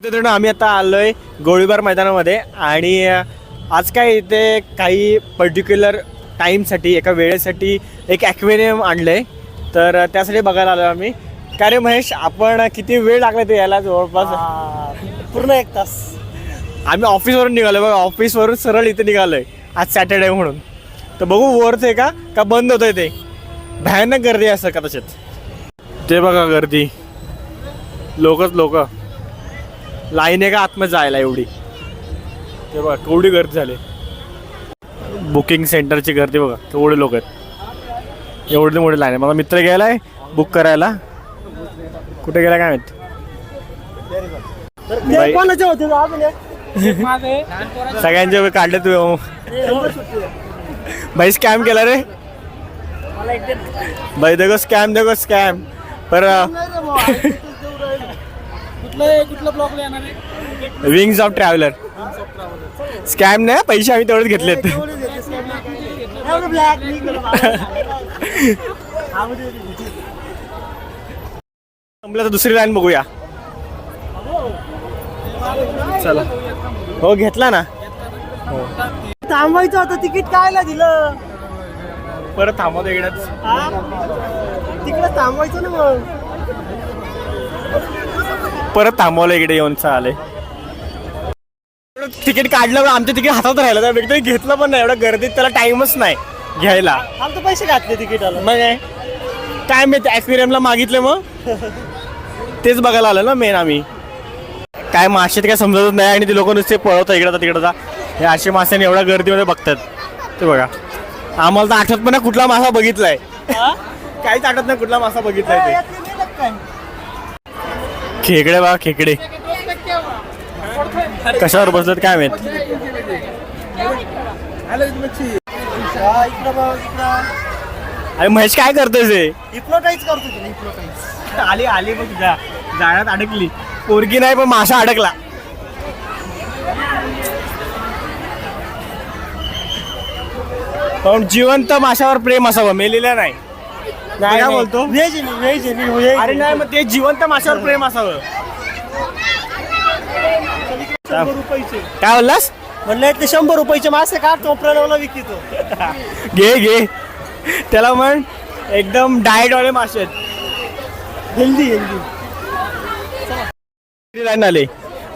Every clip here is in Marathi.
मित्रांनो आम्ही आता आलोय गोळीबार मैदानामध्ये आणि आज काय इथे काही पर्टिक्युलर टाईमसाठी एका वेळेसाठी एक ॲक्वेरियम आणलंय. तर अ, त्यासाठी बघायला आलो आम्ही. काय रे महेश आपण किती वेळ लागला ते यायला जवळपास? पूर्ण एक तास. आम्ही ऑफिसवरून निघालो बघा. ऑफिसवरून सरळ इथे निघालोय आज सॅटर्डे म्हणून. तर बघू वरच आहे का? का बंद होतंय ते? भयानक गर्दी आहे असं कदाचित. ते बघा गर्दी. लोकच लोक. लाईन आहे का आतमध्ये जायला एवढी? ते बघा केवढी गर्दी झाली. बुकिंग सेंटरची गर्दी बघा केवढे लोक आहेत. एवढी मोठी लाईन आहे. माझा मित्र गेलाय बुक करायला. कुठे गेला काय माहीत? सगळ्यांचे काढले तू भाई स्कॅम केला रे. भाई देखो स्कॅम देखो स्कॅम पर कुठलं कुठलं ब्लॉक येणार आहे? विंग्स ऑफ ट्रॅव्हलर स्कॅम नाही पैसे आम्ही तेवढेच घेतलेत. संपलं तर दुसरी लाईन बघूया. चला. हो घेतला ना. थांबायचं होतं तिकीट कायला दिलं? परत थांबवतो इकडेच? तिकडे थांबायचं ना मग. परत थांबवलं इकडे येऊन आले तिकीट काढलं पण आमचं तिकीट हातात राहिलं त्या व्यक्तीने घेतलं पण नाही एवढं गर्दीत त्याला टाइमच नाही घ्यायला. आमचं पैसे घातले तिकीटाला. मग काय? काय माहिती ॲक्वेरियमला मागितले मग? तेच बघायला आलं ना मेन आम्ही. काय मासे काय समजतच नाही आणि ते लोक नुसते पळवतात इकडं तिकडं जा. हे असे माशाने एवढ्या गर्दीमध्ये बघतात. ते बघा. आम्हाला तर आठवत पण कुठला मासा बघितलाय? काहीच आठवत नाही कुठला मासा बघितलाय ते? खेकडे बघा खेकडे. कशावर बसतात काय माहीत. अरे महेश काय करतोय ते करतो तुला. आली आली बघ जा. जाळ्यात अडकली. पोरगी नाही पण मासा अडकला. पण जिवंत माशावर प्रेम असावं मेलेलं नाही. काय बोलतो? Veg आहे मी, veg आहे मी, veg अरे. नाही मग ते जिवंत माशावर प्रेम असावं. काय बोललास? म्हणलं ते शंभर रुपयाचे मासे तो प्रणवला विकितो? घे घे. त्याला म्हण एकदम डाएट वाले मासे आहेत. Healthy healthy. लाईन आले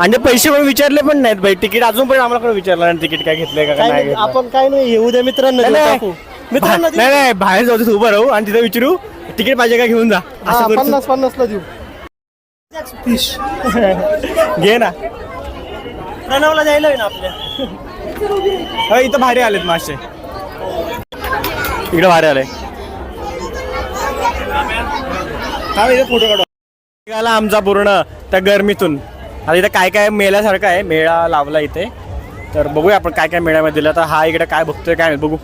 आणि पैसे पण विचारले पण नाहीत भाई. तिकीट अजून पण आम्हाला विचारलं नाही तिकीट काय घेतलंय का काय नाही नाही. आपण काय नाही हे उद्या मित्रांना नाही, नाही. मित्रांना नाही देऊ. नाही बाहेर जाऊ तिथे उभं राहू आणि तिथे विचारू. तिकीट पाहिजे का घेऊन जा? हा, असं करू. पन्नास पन्नास ला देऊ. फिश. घे ना. प्रणवला द्यायला ना आपल्या. हो, इथं भारी आलेत मासे. इकडे भारी आले काय इथे फोटो काढू. निघाला आमचा पूर्ण त्या गरमीतून. आता इथं काय काय मेल्यासारखं आहे मेळा लावला इथे. तर बघूया आपण काय काय मेळ्यामध्ये दिलं. तर हा इकडे काय बघतोय काय माहीत, बघू.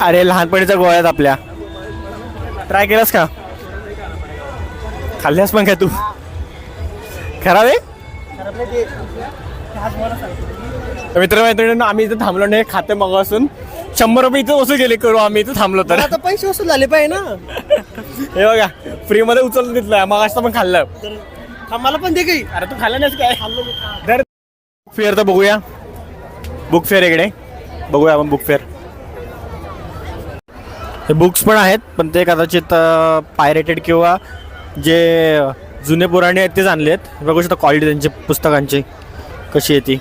अरे लहानपणीच्या गोळ्यात आपल्या. ट्राय केलास का? खाल्ल्यास पण काय तू? खराब आहे? मित्र मैत्रिणींनो आम्ही इथं थांबलो नाही खाते मग असून शंभर रुपये इथं वसूल केले करू आम्ही इथं थांबलो तर. आता पैसे वसूल झाले पाहिजे ना. हे बघा फ्री मध्ये उचलून तिथलं मग असं पण खाल्लं. आम्हाला पण दे काही. अरे तू खाल्लं नाहीस काय? दर फेअर तर बघूया. बुक फेअर इकडे. बघूया आपण बुक फेअर हे बुक्स पण आहेत पण ते कदाचित पायरेटेड किंवा जे जुने पुराणे आहेत तेच आणले आहेत बघू शकता क्वालिटी त्यांची पुस्तकांची कशी आहे ती.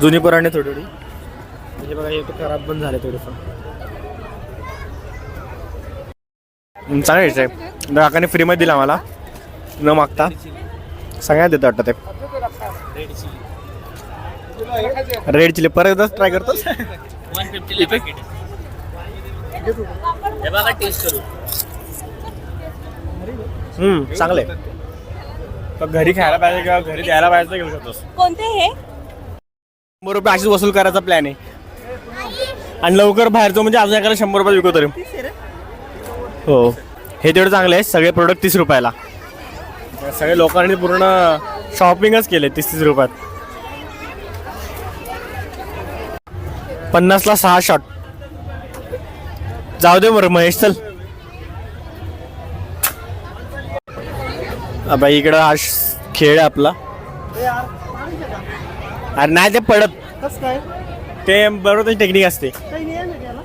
जुनी पुराणे थोडी थोडी म्हणजे बघा हे खराब पण झाले थोडंसं चांगलं आहे. काकाने फ्रीमध्ये दिला मला. न मागता. सगळ्यांना देतो वाटतं ते. रेड चिली परत एकदाच ट्राय करतोस? हम्म चांगले घरी खायला पाहिजे किंवा घरी द्यायला पाहिजे घेऊ शकतोस. कोणते हे? शंभर रुपये अशीच वसूल करायचा प्लॅन आहे. आणि लवकर बाहेर जाऊ म्हणजे अजून एखादा शंभर रुपये विकतो तरी. हो. हे तेवढं चांगलं आहे. सगळे प्रोडक्ट तीस रुपयाला. सगळे लोकांनी पूर्ण शॉपिंगच केले तीस तीस रुपयात. पन्नासला सहा शॉट जाऊ दे बरं महेश चल. बाई इकडं हा श- खेळ आहे आपला. अरे नाही ते पडत. कसं काय ते बरोबर त्याची टेक्निक असते. काही आहे त्याला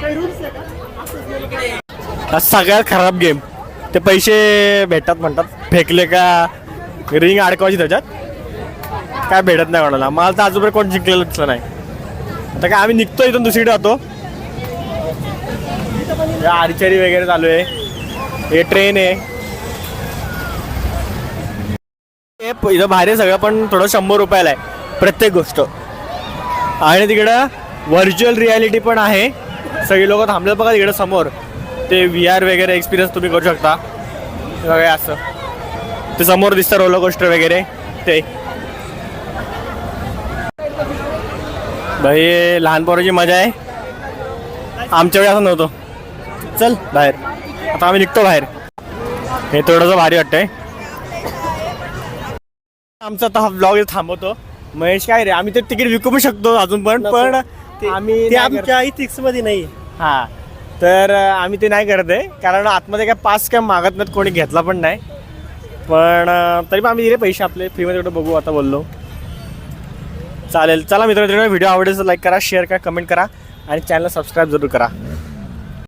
काही आहे का असंच गेलं हा सगळ्यात खराब गेम ते पैसे भेटतात म्हणतात. फेकले का? रिंग अडकवायची त्याच्यात. काय भेटत नाही कोणाला. मला तर अजूनपर्यंत कोण जिंकलेलं दिसलं नाही. आता काय आम्ही निघतो इथून दुसरीकडे जातो. आर्चरी वगैरे चालू आहे. हे ट्रेन आहे. इथं भारी आहे सगळं पण थोडं शंभर रुपयाला आहे प्रत्येक गोष्ट. आणि तिकडं व्हर्च्युअल रियालिटी पण आहे. सगळी लोक थांबले बघा तिकडं समोर. ते व्ही आर वगैरे एक्सपिरियन्स तुम्ही करू शकता. सगळे असं. ते समोर दिसतं रोलर कोस्टर वगैरे. ते. भाई लहान पोराची मजा आहे. आमच्या वेळी असं नव्हतं. चल बाहेर. आता आम्ही निघतो बाहेर. हे थोडंसं भारी वाटतंय. आमचा आता हा ब्लॉग थांबवतो. महेश काय रे आम्ही ते तिकीट विकू पण शकतो अजून पण पण आम्ही ते. आमच्या इथिक्समध्ये नाही. हा. तर आम्ही ते नाही करत आहे. कारण आतमध्ये काय पास काय मागत नाहीत कोणी घेतला पण नाही. पण तरी पण आम्ही दिले पैसे आपले. फ्रीमध्ये कुठं बघू आता बोललो. चालेल. चला मित्रांनो व्हिडिओ आवडेल लाईक करा शेअर करा कमेंट करा. आणि चॅनल सबस्क्राईब जरूर करा.